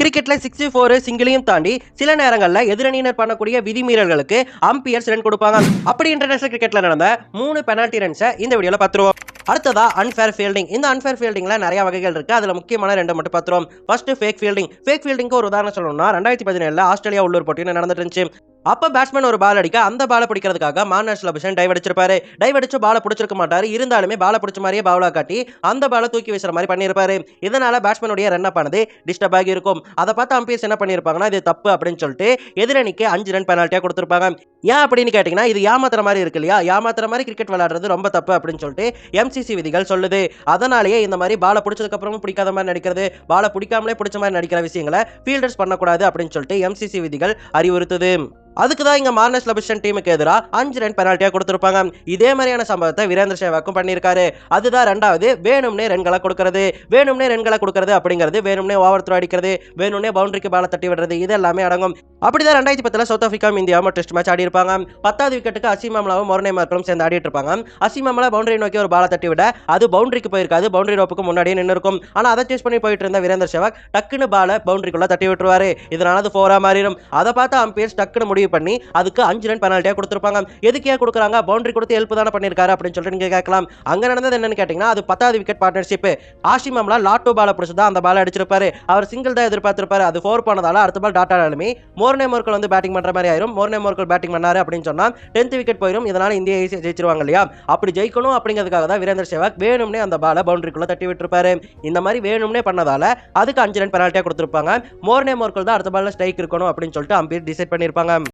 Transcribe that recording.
கிரிக்கெட்ல sixty four சிங்கிளையும் தாண்டி சில நேரங்களில் எதிரணியினர் பண்ணக்கூடிய விதிமீறல்களுக்கு அம்பியர்ஸ் ரன் கொடுப்பாங்க. அப்படி இன்டர்நேஷனல் கிரிக்கெட்ல நடந்த மூணு பெனால்டி ரன்ஸை இந்த வீடியோல பார்த்துருவோம். அடுத்ததா அன்ஃபேர் ஃபீல்டிங் இந்த அன்ஃபேர் ஃபீல்டிங்ல நிறைய வகைகள் இருக்கு. அதுல முக்கியமான ரெண்டு மட்டும் பார்த்துருவோம். ஃபர்ஸ்ட் ஃபேக் ஃபீல்டிங் ஃபேக் ஃபீல்டிங்க்கு ஒரு உதாரணம் சொல்லணும்னா ரெண்டாயிரத்தி பதினேழுல ஆஸ்திரேலியா உள்ளூர் போட்டியில் நடந்துட்டு இருந்துச்சு. அப்போ பேட்ஸ்மேன் ஒரு பால் அடிக்க அந்த பாலை பிடிக்கிறதுக்காக மார்னஸ் லபிஷன் டைவ் அடிச்சிருப்பாரு. டைவ் அடிச்சு பாலை பிடிச்சிருக்க மாட்டாரு. இருந்தாலுமே பாலை பிடிச்ச மாதிரியே பாவலா காட்டி அந்த பாலை தூக்கி வீசுற மாதிரி பண்ணியிருப்பாரு இதனால பேட்ஸ்மேனுடைய ரன் அப் ஆனது டிஸ்டர்ப் ஆகி இருக்கும். அதை பார்த்து அம்பியர்ஸ் என்ன பண்ணியிருப்பாங்கன்னா இது தப்பு அப்படின்னு சொல்லிட்டு எதிரணிக்கு அஞ்சு ரன் பெனால்ட்டியாக கொடுத்துருப்பாங்க. ஏன் அப்படின்னு கேட்டிங்கன்னா இது ஏமாத்துற மாதிரி இருக்கு இல்லையா? ஏமாத்துற மாதிரி கிரிக்கெட் விளையாடுறது ரொம்ப தப்பு அப்படின்னு சொல்லிட்டு எம்சிசி விதிகள் சொல்லுது. அதனாலேயே இந்த மாதிரி பாலை பிடிச்சதுக்கப்புறமும் பிடிக்காத மாதிரி நடிக்கிறது பாலை பிடிக்காமலே பிடிச்ச மாதிரி நடிக்கிற விஷயங்களை ஃபீல்டர்ஸ் பண்ணக்கூடாது அப்படின்னு சொல்லிட்டு எம்சிசி விதிகள் அறிவுறுத்துது. அதுக்கு தான் இங்க மார்னஸ் லபிஷன் டீமுக்கு எதிராக அஞ்சு ரன் பெனால்ட்டியா கொடுத்துருப்பாங்க. இதே மாதிரியான சம்பவத்தை வீரேந்திர சேவாக்கும் பண்ணியிருக்காரு. அதுதான் ரெண்டாவது வேணும்னே ரன்களை கொடுக்கறது. வேணும்னே ரன்களை கொடுக்கறது அப்படிங்கிறது வேணும்னே ஓவர் த்ரோ அடிக்கிறது வேணும்னே பவுண்டரிக்கு பாலை தட்டி விடுறது இது எல்லாமே அடங்கும். அப்படிதான் ரெண்டாயிரத்தி பத்துல சவுத் ஆப்பிரிக்காவும் இந்தியாவும் டெஸ்ட் மேட்ச் ஆடி இருப்பாங்க. பத்தாவது விக்கெட்டுக்கு அசீம் அமலாவும் மொரனை மார்க்கலும் சேர்ந்து ஆடிட்டு இருப்பாங்க. அசீம் அமலா பவுண்டரி நோக்கி ஒரு பாலை தட்டி விட அது பவுண்டரிக்கு போயிருக்காது. பவுண்டரி ரோப்புக்கு முன்னாடியே நின்று இருக்கும் ஆனால் அதை சேஸ் பண்ணி போயிட்டு இருந்த வீரேந்தர் சேவாக் டக்குன்னு பாலை பவுண்டரிக்குள்ள தட்டி விட்டுருவாரு. இதனால அது ஃபோரா மாறிடும். அதை பார்த்து அம்பையர்ஸ் டக்குன்னு முடிவு பண்ணி அதுக்கு அஞ்சு ரன் பெனால்ட்டியா கொடுத்துருப்பாங்க. எதுக்கே கொடுக்குறாங்க? பவுண்டரி கொடுத்து ஹெல்ப் தானே பண்ணியிருக்காரு அப்படின்னு சொல்லிட்டு நீங்க கேட்கலாம். அங்கே நடந்தது என்னன்னு கேட்டிங்கன்னா அது பத்தாவது விக்கெட் பார்ட்னர்ஷிப் ஆஷிம் அம்லா லாட்டோ பாலை பிடிச்சி தான் அந்த பாலை அடிச்சிருப்பாரு. அவர் சிங்கிள் தான் எதிர்பார்த்திருப்பாரு. அது ஃபோர் போனதால அடுத்த பால் டாட்டா ஆலுமே மோர்னே மோர்க்கல் வந்து பேட்டிங் பண்ணுற மாதிரி ஆயிரும். மோர்னே மோர்க்கல் பேட்டிங் பண்ணாரு அப்படின்னு சொன்னால் டென்த் விக்கெட் போயிடும் இதனால் இந்தியா ஈஸியாக ஜெயிச்சிருவாங்க இல்லையா? அப்படி ஜெயிக்கணும் அப்படிங்கிறதுக்காக தான் வீரேந்தர் சேவாக் வேணும்னே அந்த பாலை பவுண்டரிக்குள்ளே தட்டி விட்டுருப்பாரு. இந்த மாதிரி வேணும்னே பண்ணதால அதுக்கு அஞ்சு ரன் பெனால்ட்டியாக கொடுத்துருப்பாங்க. மோர்னே மோர்க்கல் தான் அடுத்த பாலில் ஸ்ட்ரைக் இருக்கணும் அப்படின்னு சொல்லிட்டு அம்பீர் டிசைட் பண்ணியிருப்பாங்க.